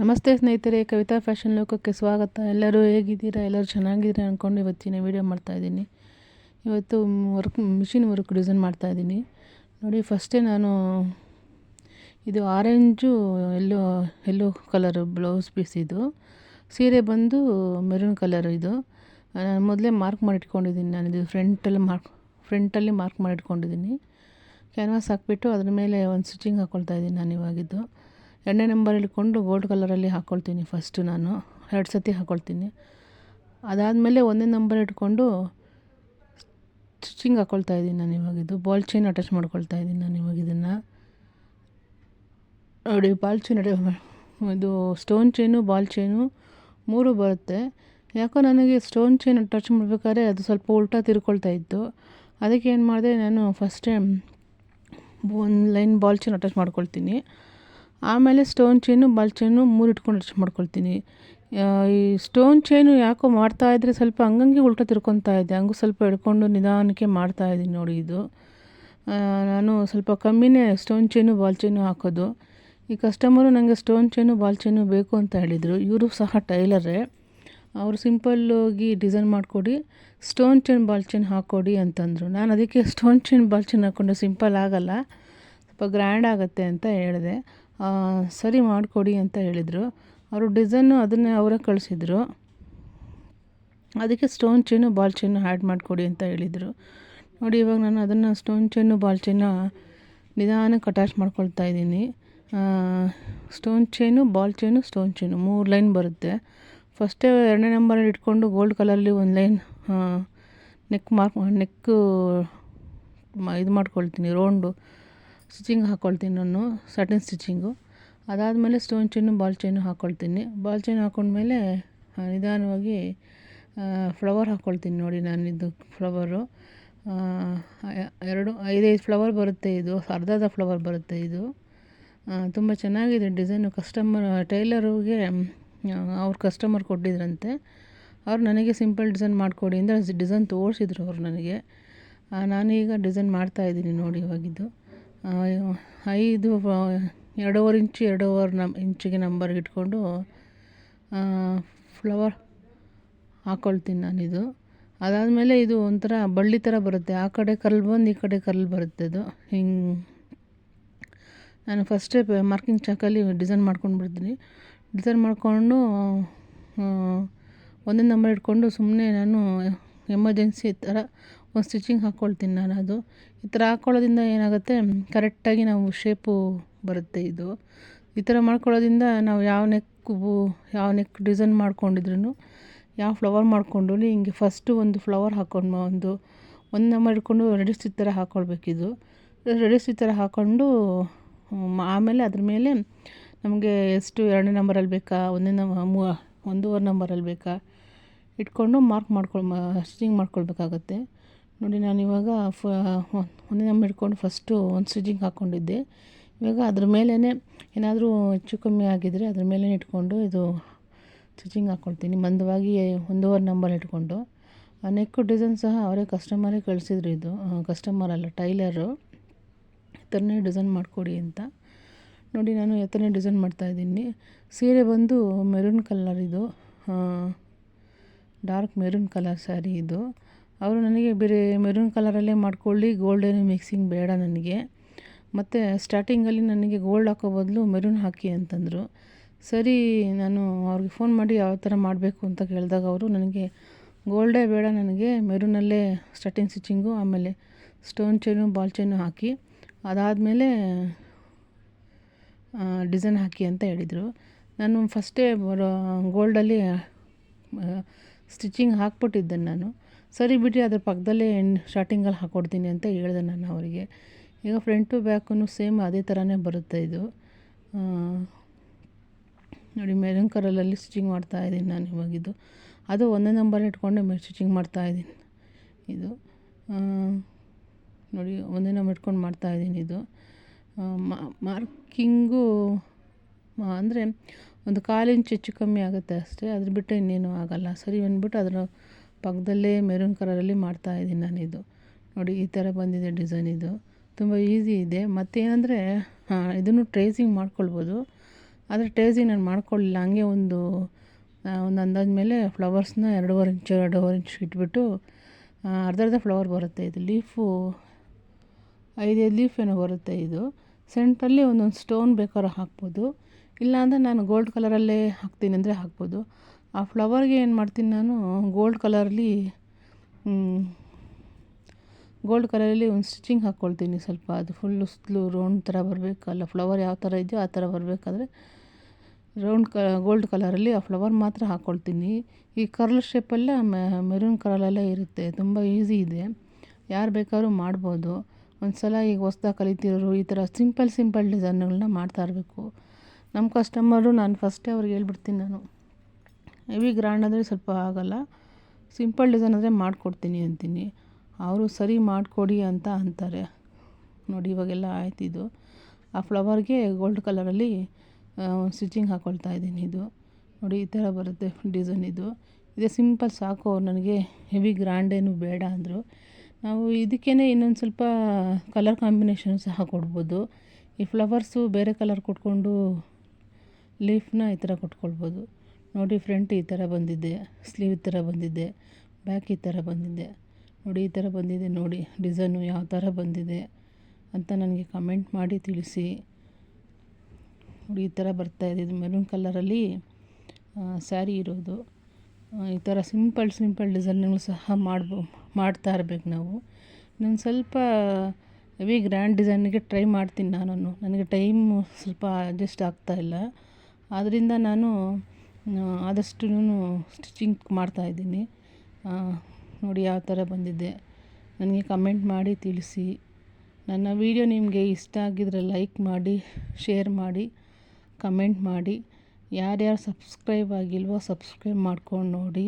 ನಮಸ್ತೆ ಸ್ನೇಹಿತರೆ, ಕವಿತಾ ಫ್ಯಾಷನ್ ಲೋಕಕ್ಕೆ ಸ್ವಾಗತ. ಎಲ್ಲರೂ ಹೇಗಿದ್ದೀರಾ? ಎಲ್ಲರೂ ಚೆನ್ನಾಗಿದ್ದೀರಾ ಅಂದ್ಕೊಂಡು ಇವತ್ತಿನ ವೀಡಿಯೋ ಮಾಡ್ತಾಯಿದ್ದೀನಿ ಇವತ್ತು ವರ್ಕ್, ಮಿಷಿನ್ ವರ್ಕ್ ಡಿಸೈನ್ ಮಾಡ್ತಾಯಿದ್ದೀನಿ ನೋಡಿ, ಫಸ್ಟೇ ನಾನು ಇದು orange, yellow yellow colour blouse piece ಇದು. ಸೀರೆ ಬಂದು ಮೆರೂನ್ ಕಲರ್ ಇದು. ನಾನು ಮೊದಲೇ ಮಾರ್ಕ್ ಮಾಡಿಟ್ಕೊಂಡಿದ್ದೀನಿ. ನಾನು ಇದು ಫ್ರಂಟಲ್ಲಿ ಮಾರ್ಕ್ ಫ್ರಂಟಲ್ಲಿ ಮಾರ್ಕ್ ಮಾಡಿಟ್ಕೊಂಡಿದ್ದೀನಿ. ಕ್ಯಾನ್ವಾಸ್ ಹಾಕ್ಬಿಟ್ಟು ಅದ್ರ ಮೇಲೆ ಒಂದು ಸ್ಟಿಚಿಂಗ್ ಹಾಕ್ಕೊಳ್ತಾ ಇದ್ದೀನಿ ನಾನು ಇವಾಗಿದ್ದು. ಎಣ್ಣೆ ನಂಬರ್ ಹಿಡ್ಕೊಂಡು ಗೋಲ್ಡ್ ಕಲರಲ್ಲಿ ಹಾಕ್ಕೊಳ್ತೀನಿ ಫಸ್ಟು ನಾನು. ಎರಡು ಸತಿ ಹಾಕ್ಕೊಳ್ತೀನಿ ಅದಾದಮೇಲೆ ಒಂದೇ ನಂಬರ್ ಇಟ್ಕೊಂಡು ಸ್ಟಿಚಿಂಗ್ ಹಾಕ್ಕೊಳ್ತಾ ಇದ್ದೀನಿ ನಾನು ಇವಾಗ ಇದು. ಬಾಲ್ ಚೈನ್ ಅಟ್ಯಾಚ್ ಮಾಡ್ಕೊಳ್ತಾ ಇದ್ದೀನಿ ನಾನು ಇವಾಗ ಇದನ್ನು. ನೋಡಿ ಬಾಲ್ ಚೈನ್ ಇದು ಸ್ಟೋನ್ ಚೈನು ಬಾಲ್ ಚೈನು ಮೂರು ಬರುತ್ತೆ. ಯಾಕೋ ನನಗೆ ಸ್ಟೋನ್ ಚೈನ್ ಟಚ್ ಮಾಡಬೇಕಾದ್ರೆ ಅದು ಸ್ವಲ್ಪ ಉಲ್ಟಾ ತಿರ್ಕೊಳ್ತಾ ಇತ್ತು. ಅದಕ್ಕೆ ಏನು ಮಾಡಿದೆ, ನಾನು ಫಸ್ಟ್ ಟೈಮ್ ಒಂದು ಲೈನ್ ಬಾಲ್ ಚೈನ್ ಅಟ್ಯಾಚ್ ಮಾಡ್ಕೊಳ್ತೀನಿ. ಆಮೇಲೆ ಸ್ಟೋನ್ ಚೈನು ಬಾಲ್ ಚೈನು ಮೂರು ಇಟ್ಕೊಂಡು ಅಡ್ಜಸ್ಟ್ ಮಾಡ್ಕೊಳ್ತೀನಿ. ಈ ಸ್ಟೋನ್ ಚೈನು ಯಾಕೋ ಮಾಡ್ತಾ ಮಾಡ್ತಾಯಿದ್ರೆ ಸ್ವಲ್ಪ ಹಂಗಂಗೆ ಉಲ್ಟಾ ತಿರ್ಕೊತಾ ಇದ್ದೆ ಹಂಗೂ ಸ್ವಲ್ಪ ಹಿಡ್ಕೊಂಡು ನಿಧಾನಕ್ಕೆ ಮಾಡ್ತಾ ಇದ್ದೀನಿ ನೋಡಿ ಇದು. ನಾನು ಸ್ವಲ್ಪ ಕಮ್ಮಿನೇ ಸ್ಟೋನ್ ಚೈನು ಬಾಲ್ ಚೈನು ಹಾಕೋದು. ಈ ಕಸ್ಟಮರು ನನಗೆ ಸ್ಟೋನ್ ಚೈನು ಬಾಲ್ ಚೈನು ಬೇಕು ಅಂತ ಹೇಳಿದರು. ಇವರು ಸಹ ಟೈಲರೇ. ಅವರು ಸಿಂಪಲ್ಲಾಗಿ ಡಿಸೈನ್ ಮಾಡಿಕೊಡಿ ಸ್ಟೋನ್ ಚೈನ್ ಬಾಲ್ ಚೈನ್ ಹಾಕ್ಕೊಡಿ ಅಂತಂದರು. ನಾನು ಅದಕ್ಕೆ ಸ್ಟೋನ್ ಚೈನ್ ಬಾಲ್ ಚೈನ್ ಹಾಕ್ಕೊಂಡು ಸಿಂಪಲ್ ಆಗೋಲ್ಲ. ಸ್ವಲ್ಪ ಗ್ರ್ಯಾಂಡ್ ಆಗುತ್ತೆ ಅಂತ ಹೇಳಿದೆ. ಸರಿ ಮಾಡಿಕೊಡಿ ಅಂತ ಹೇಳಿದರು. ಅವರು ಡಿಸೈನು ಅದನ್ನೇ ಅವರೇ ಕಳಿಸಿದ್ರು. ಅದಕ್ಕೆ stone chain, ball chain add ಮಾಡಿಕೊಡಿ ಅಂತ ಹೇಳಿದರು. ನೋಡಿ, ಇವಾಗ ನಾನು ಅದನ್ನು ಸ್ಟೋನ್ ಚೈನು, ಬಾಲ್ ಚೈನ ನಿಧಾನಕ್ಕೆ ಅಟ್ಯಾಚ್ ಮಾಡ್ಕೊಳ್ತಾ ಇದ್ದೀನಿ. Stone chain, ball chain, stone chain ಮೂರು ಲೈನ್ ಬರುತ್ತೆ. ಫಸ್ಟೇ ಎರಡನೇ ನಂಬರಲ್ಲಿ ಇಟ್ಕೊಂಡು ಗೋಲ್ಡ್ ಕಲರಲ್ಲಿ ಒಂದು ಲೈನ್ ನೆಕ್ ಮಾರ್ಕ್, ನೆಕ್ಕು ಇದು ಮಾಡ್ಕೊಳ್ತೀನಿ, ರೌಂಡು. ಸ್ಟಿಚಿಂಗ್ ಹಾಕ್ಕೊಳ್ತೀನಿ ನಾನು ಸಟನ್ ಸ್ಟಿಚಿಂಗು ಅದಾದಮೇಲೆ ಸ್ಟೋನ್ ಚೈನು ಬಾಲ್ ಚೈನು ಹಾಕ್ಕೊಳ್ತೀನಿ ಬಾಲ್ ಚೈನ್ ಹಾಕ್ಕೊಂಡ್ಮೇಲೆ ನಿಧಾನವಾಗಿ ಫ್ಲವರ್ ಹಾಕ್ಕೊಳ್ತೀನಿ ನೋಡಿ ನಾನು ಇದು ಫ್ಲವರು ಎರಡು, ಐದೈದು ಫ್ಲವರ್ ಬರುತ್ತೆ ಇದು ಅರ್ಧ ಫ್ಲವರ್ ಬರುತ್ತೆ ಇದು. ತುಂಬ ಚೆನ್ನಾಗಿದೆ ಡಿಸೈನು ಕಸ್ಟಮರ್ ಟೈಲರಿಗೆ ಅವ್ರ ಕಸ್ಟಮರ್ ಕೊಟ್ಟಿದ್ರಂತೆ. ಅವ್ರು ನನಗೆ ಸಿಂಪಲ್ ಡಿಸೈನ್ ಮಾಡಿಕೊಡಿ ಅಂದರೆ ಡಿಸೈನ್ ತೋರಿಸಿದ್ರು ಅವ್ರು ನನಗೆ. ನಾನೀಗ ಡಿಸೈನ್ ಮಾಡ್ತಾಯಿದ್ದೀನಿ ನೋಡಿ ಇವಾಗಿದ್ದು ಐದು ಎರಡೂವರೆ ಇಂಚು, ಎರಡೂವರೆ ನಮ್, ಇಂಚಿಗೆ ನಂಬರ್ ಇಟ್ಕೊಂಡು ಫ್ಲವರ್ ಹಾಕ್ಕೊಳ್ತೀನಿ ನಾನಿದು. ಅದಾದಮೇಲೆ ಇದು ಒಂಥರ ಬಳ್ಳಿ ಥರ ಬರುತ್ತೆ. ಆ ಕಡೆ ಕರ್ಲ್ ಬಂದು ಈ ಕಡೆ ಕರ್ಲ್ ಬರುತ್ತೆ ಅದು ಹಿಂಗೆ, ನಾನು ಫಸ್ಟೇ ಮಾರ್ಕಿಂಗ್ ಚಾಕಲ್ಲಿ ಡಿಸೈನ್ ಮಾಡ್ಕೊಂಡು ಬಿಡ್ತೀನಿ. ಡಿಸೈನ್ ಮಾಡಿಕೊಂಡು ಒಂದೇ ನಂಬರ್ ಇಟ್ಕೊಂಡು ಸುಮ್ಮನೆ ನಾನು ಎಮರ್ಜೆನ್ಸಿ ಥರ ಒಂದು ಸ್ಟಿಚಿಂಗ್ ಹಾಕ್ಕೊಳ್ತೀನಿ ನಾನು ಅದು. ಈ ಥರ ಹಾಕ್ಕೊಳ್ಳೋದ್ರಿಂದ ಏನಾಗುತ್ತೆ, ಕರೆಕ್ಟಾಗಿ ನಾವು ಶೇಪು ಬರುತ್ತೆ ಇದು. ಈ ಥರ ಮಾಡ್ಕೊಳ್ಳೋದ್ರಿಂದ ನಾವು ಯಾವ ನೆಕ್ಕು ಯಾವ ನೆಕ್ ಡಿಸೈನ್ ಮಾಡ್ಕೊಂಡಿದ್ರು ಯಾವ ಫ್ಲವರ್ ಮಾಡಿಕೊಂಡು ಹಿಂಗೆ ಫಸ್ಟು ಒಂದು ಫ್ಲವರ್ ಹಾಕ್ಕೊಂಡು ಒಂದು ಒಂದು ನಂಬರ್ ಇಟ್ಕೊಂಡು ರೆಡಿ ಸ್ಟಿಚ್ ಥರ ಹಾಕ್ಕೊಳ್ಬೇಕಿದು ರೆಡಿ ಸ್ಟಿಚ್ ಥರ ಹಾಕ್ಕೊಂಡು ಆಮೇಲೆ ಅದ್ರ ಮೇಲೆ ನಮಗೆ ಎಷ್ಟು ಎರಡನೇ ನಂಬರಲ್ಲಿ ಬೇಕಾ, ಒಂದೇ ನಂಬ ಮೂ, ಒಂದೂವರೆ ನಂಬರಲ್ಲಿ ಬೇಕಾ, ಇಟ್ಕೊಂಡು ಮಾರ್ಕ್ ಮಾಡ್ಕೊಳ್ ಸ್ಟಿಚಿಂಗ್ ಮಾಡ್ಕೊಳ್ಬೇಕಾಗತ್ತೆ. ನೋಡಿ, ನಾನು ಇವಾಗ ಫ ಒಂದೇ ನಂಬರ್ ಇಟ್ಕೊಂಡು ಫಸ್ಟು ಒಂದು ಸ್ಟಿಚಿಂಗ್ ಹಾಕ್ಕೊಂಡಿದ್ದೆ ಇವಾಗ ಅದ್ರ ಮೇಲೇ ಏನಾದರೂ ಹೆಚ್ಚು ಕಮ್ಮಿ ಆಗಿದ್ದರೆ ಅದ್ರ ಮೇಲೆ ಇಟ್ಕೊಂಡು ಇದು ಸ್ಟಿಚಿಂಗ್ ಹಾಕ್ಕೊಳ್ತೀನಿ ಮಂದವಾಗಿ ಒಂದೂವರೆ ನಂಬರ್ ಇಟ್ಕೊಂಡು. ನೆಕ್ಕು ಡಿಸೈನ್ ಸಹ ಅವರೇ ಕಸ್ಟಮರೇ ಕಳಿಸಿದ್ರು ಇದು. ಕಸ್ಟಮರ್ ಅಲ್ಲ ಟೈಲರು ಥರನೇ ಡಿಸೈನ್ ಮಾಡಿಕೊಡಿ ಅಂತ. ನೋಡಿ, ನಾನು ಎತ್ತರನೇ ಥರನೇ ಡಿಸೈನ್ ಮಾಡ್ತಾಯಿದ್ದೀನಿ ಸೀರೆ ಬಂದು ಮೆರೂನ್ ಕಲರ್ ಇದು. ಡಾರ್ಕ್ ಮೆರೂನ್ ಕಲರ್ ಸ್ಯಾರಿ ಇದು. ಅವರು ನನಗೆ ಬೇರೆ ಮೆರೂನ್ ಕಲರಲ್ಲೇ ಮಾಡ್ಕೊಳ್ಳಿ ಗೋಲ್ಡೇನು ಮಿಕ್ಸಿಂಗ್ ಬೇಡ ನನಗೆ. ಮತ್ತು ಸ್ಟಾರ್ಟಿಂಗಲ್ಲಿ ನನಗೆ ಗೋಲ್ಡ್ ಹಾಕೋ ಬದಲು ಮೆರೂನ್ ಹಾಕಿ ಅಂತಂದರು. ಸರಿ, ನಾನು ಅವ್ರಿಗೆ ಫೋನ್ ಮಾಡಿ ಯಾವ ಥರ ಮಾಡಬೇಕು ಅಂತ ಕೇಳಿದಾಗ ಅವರು ನನಗೆ ಗೋಲ್ಡೇ ಬೇಡ ನನಗೆ ಮೆರೂನಲ್ಲೇ ಸ್ಟಾರ್ಟಿಂಗ್ ಸ್ಟಿಚಿಂಗು ಆಮೇಲೆ ಸ್ಟೋನ್ ಚೈನು ಬಾಲ್ ಚೈನು ಹಾಕಿ, ಅದಾದಮೇಲೆ ಡಿಸೈನ್ ಹಾಕಿ ಅಂತ ಹೇಳಿದರು. ನಾನು ಫಸ್ಟೇ ಬರೋ ಗೋಲ್ಡಲ್ಲಿ ಸ್ಟಿಚಿಂಗ್ ಹಾಕ್ಬಿಟ್ಟಿದ್ದೆ ನಾನು. ಸರಿ ಬಿಡಿ ಅದ್ರ ಪಕ್ಕದಲ್ಲೇ ಸ್ಟಾರ್ಟಿಂಗಲ್ಲಿ ಹಾಕ್ಕೊಡ್ತೀನಿ ಅಂತ ಹೇಳಿದೆ ನಾನು ಅವರಿಗೆ. ಈಗ ಫ್ರಂಟು ಬ್ಯಾಕು ಸೇಮ್ ಅದೇ ಥರನೇ ಬರುತ್ತೆ ಇದು. ನೋಡಿ ಮೆರೂನ್ ಕಲರಲ್ಲಿ ಸ್ಟಿಚಿಂಗ್ ಮಾಡ್ತಾಯಿದ್ದೀನಿ ನಾನು ಇವಾಗಿದ್ದು ಅದು ಒಂದೇ ನಂಬರ್ ಇಟ್ಕೊಂಡೆ ಮೆ ಸ್ಟಿಚಿಂಗ್ ಮಾಡ್ತಾ ಇದ್ದೀನಿ ಇದು. ನೋಡಿ, ಒಂದೇ ನಂಬರ್ ಇಟ್ಕೊಂಡು ಮಾಡ್ತಾಯಿದ್ದೀನಿ ಇದು. ಮಾರ್ಕಿಂಗು ಅಂದರೆ ಒಂದು ಕಾಲು ಇಂಚು ಹೆಚ್ಚು ಕಮ್ಮಿ ಆಗುತ್ತೆ ಅಷ್ಟೇ, ಅದ್ರ ಬಿಟ್ಟು ಇನ್ನೇನು ಆಗೋಲ್ಲ. ಸರಿ ಬಂದ್ಬಿಟ್ಟು ಅದರ ಪಕ್ಕದಲ್ಲೇ ಮೆರೂನ್ ಕಲರಲ್ಲಿ ಮಾಡ್ತಾಯಿದ್ದೀನಿ ನಾನಿದು ನೋಡಿ, ಈ ಥರ ಬಂದಿದೆ ಡಿಸೈನ್ ಇದು. ತುಂಬ ಈಸಿ ಇದೆ. ಮತ್ತೇನೆಂದರೆ ಇದನ್ನು ಟ್ರೇಸಿಂಗ್ ಮಾಡ್ಕೊಳ್ಬೋದು. ಆದರೆ ಟ್ರೇಸಿಂಗ್ ನಾನು ಮಾಡ್ಕೊಳ್ಳಿಲ್ಲ ಹಂಗೆ ಒಂದು ಒಂದು ಅಂದಾಜು ಮೇಲೆ ಫ್ಲವರ್ಸ್ನ ಎರಡೂವರೆ ಇಂಚು ಎರಡೂವರೆ ಇಂಚ್ ಇಟ್ಬಿಟ್ಟು ಅರ್ಧ ಅರ್ಧ ಫ್ಲವರ್ ಬರುತ್ತೆ ಇದು. ಲೀಫು ಐದೈದು ಲೀಫ್ ಏನೋ ಬರುತ್ತೆ ಇದು. ಸೆಂಟ್ರಲ್ಲಿ ಒಂದೊಂದು ಸ್ಟೋನ್ ಬೇಕಾದ್ರೆ ಹಾಕ್ಬೋದು. ಇಲ್ಲಾಂದರೆ ನಾನು ಗೋಲ್ಡ್ ಕಲರಲ್ಲೇ ಹಾಕ್ತೀನಿ ಅಂದರೆ ಹಾಕ್ಬೋದು. ಆ ಫ್ಲವರ್ಗೆ ಏನು ಮಾಡ್ತೀನಿ ನಾನು ಗೋಲ್ಡ್ ಕಲರಲ್ಲಿ ಗೋಲ್ಡ್ ಕಲರಲ್ಲಿ ಒಂದು ಸ್ಟಿಚಿಂಗ್ ಹಾಕ್ಕೊಳ್ತೀನಿ ಸ್ವಲ್ಪ. ಅದು ಫುಲ್ಲು ಸುತ್ತಲೂ ರೌಂಡ್ ಥರ ಬರಬೇಕಲ್ಲ ಫ್ಲವರ್ ಯಾವ ಥರ ಇದೆಯೋ ಆ ಥರ ಬರಬೇಕಾದ್ರೆ ರೌಂಡ್ ಕ ಗೋಲ್ಡ್ ಕಲರಲ್ಲಿ ಆ ಫ್ಲವರ್ ಮಾತ್ರ ಹಾಕ್ಕೊಳ್ತೀನಿ ಈ ಕರ್ಲ್ ಶೇಪೆಲ್ಲ ಮೆರೂನ್ ಕಲರಲ್ಲೇ ಇರುತ್ತೆ, ತುಂಬ ಈಸಿ ಇದೆ. ಯಾರು ಬೇಕಾದ್ರೂ ಮಾಡ್ಬೋದು. ಒಂದು ಸಲ ಈಗ ಹೊಸ್ದಾಗಿ ಕಲಿತಿರೋರು ಈ ಥರ ಸಿಂಪಲ್ ಸಿಂಪಲ್ ಡಿಸೈನ್ಗಳನ್ನ ಮಾಡ್ತಾ ಇರಬೇಕು. ನಮ್ಮ ಕಸ್ಟಮರು ನಾನು ಫಸ್ಟೇ ಅವ್ರಿಗೆ ಹೇಳ್ಬಿಡ್ತೀನಿ ನಾನು. ಹೆವಿ ಗ್ರ್ಯಾಂಡ್ ಅಂದರೆ ಸ್ವಲ್ಪ ಆಗೋಲ್ಲ. ಸಿಂಪಲ್ ಡಿಸೈನ್ ಅಂದರೆ ಮಾಡಿಕೊಡ್ತೀನಿ ಅಂತೀನಿ. ಅವರು ಸರಿ ಮಾಡಿಕೊಡಿ ಅಂತ ಅಂತಾರೆ. ನೋಡಿ, ಇವಾಗೆಲ್ಲ ಆಯ್ತಿದ್ದು ಆ ಫ್ಲವರ್ಗೆ ಗೋಲ್ಡ್ ಕಲರಲ್ಲಿ ಸ್ಟಿಚಿಂಗ್ ಹಾಕ್ಕೊಳ್ತಾ ಇದ್ದೀನಿ ಇದು. ನೋಡಿ, ಈ ಥರ ಬರುತ್ತೆ ಡಿಸೈನ್ ಇದು. ಇದೇ ಸಿಂಪಲ್ ಸಾಕು, ಅವ್ರು ನನಗೆ ಹೆವಿ ಗ್ರ್ಯಾಂಡೇನು ಬೇಡ ಅಂದರು. ನಾವು ಇದಕ್ಕೇ ಇನ್ನೊಂದು ಸ್ವಲ್ಪ ಕಲರ್ ಕಾಂಬಿನೇಷನ್ ಸಹ ಕೊಡ್ಬೋದು. ಈ ಫ್ಲವರ್ಸು ಬೇರೆ ಕಲರ್ ಕೊಟ್ಕೊಂಡು ಲೀಫ್ನ ಈ ಥರ ಕೊಟ್ಕೊಳ್ಬೋದು. ನೋಡಿ ಫ್ರಂಟ್ ಈ ಥರ ಬಂದಿದೆ, ಸ್ಲೀವ್ ಈ ಥರ ಬಂದಿದೆ, ಬ್ಯಾಕ್ ಈ ಥರ ಬಂದಿದೆ. ನೋಡಿ ಈ ಥರ ಬಂದಿದೆ, ನೋಡಿ ಡಿಸೈನು ಯಾವ ಥರ ಬಂದಿದೆ ಅಂತ ನನಗೆ ಕಮೆಂಟ್ ಮಾಡಿ ತಿಳಿಸಿ. ನೋಡಿ ಈ ಥರ ಇದೆ, ಇದು ಮೆರೂನ್ ಕಲರಲ್ಲಿ ಸ್ಯಾರಿ ಇರೋದು. ಈ ಥರ ಸಿಂಪಲ್ ಸಿಂಪಲ್ ಡಿಸೈನ್ಗಳು ಸಹ ಮಾಡ್ಬೋ, ಮಾಡ್ತಾ ಇರ್ಬೇಕು ನಾವು. ನಾನು ಸ್ವಲ್ಪ ಹೆವಿ ಗ್ರ್ಯಾಂಡ್ ಡಿಸೈನಿಗೆ ಟ್ರೈ ಮಾಡ್ತೀನಿ ನಾನು ನನಗೆ ಟೈಮು ಸ್ವಲ್ಪ ಅಡ್ಜಸ್ಟ್ ಆಗ್ತಾಯಿಲ್ಲ ಆದ್ದರಿಂದ ನಾನು ಆದಷ್ಟು ಸ್ಟಿಚಿಂಗ್ ಮಾಡ್ತಾಯಿದ್ದೀನಿ ನೋಡಿ ಯಾವ ಥರ ಬಂದಿದೆ. ನನಗೆ ಕಮೆಂಟ್ ಮಾಡಿ ತಿಳಿಸಿ. ನನ್ನ ವೀಡಿಯೋ ನಿಮಗೆ ಇಷ್ಟ ಆಗಿದ್ರೆ ಲೈಕ್ ಮಾಡಿ, ಶೇರ್ ಮಾಡಿ, ಕಮೆಂಟ್ ಮಾಡಿ. ಯಾರ್ಯಾರು ಸಬ್ಸ್ಕ್ರೈಬ್ ಆಗಿಲ್ವೋ ಸಬ್ಸ್ಕ್ರೈಬ್ ಮಾಡ್ಕೊಂಡು ನೋಡಿ.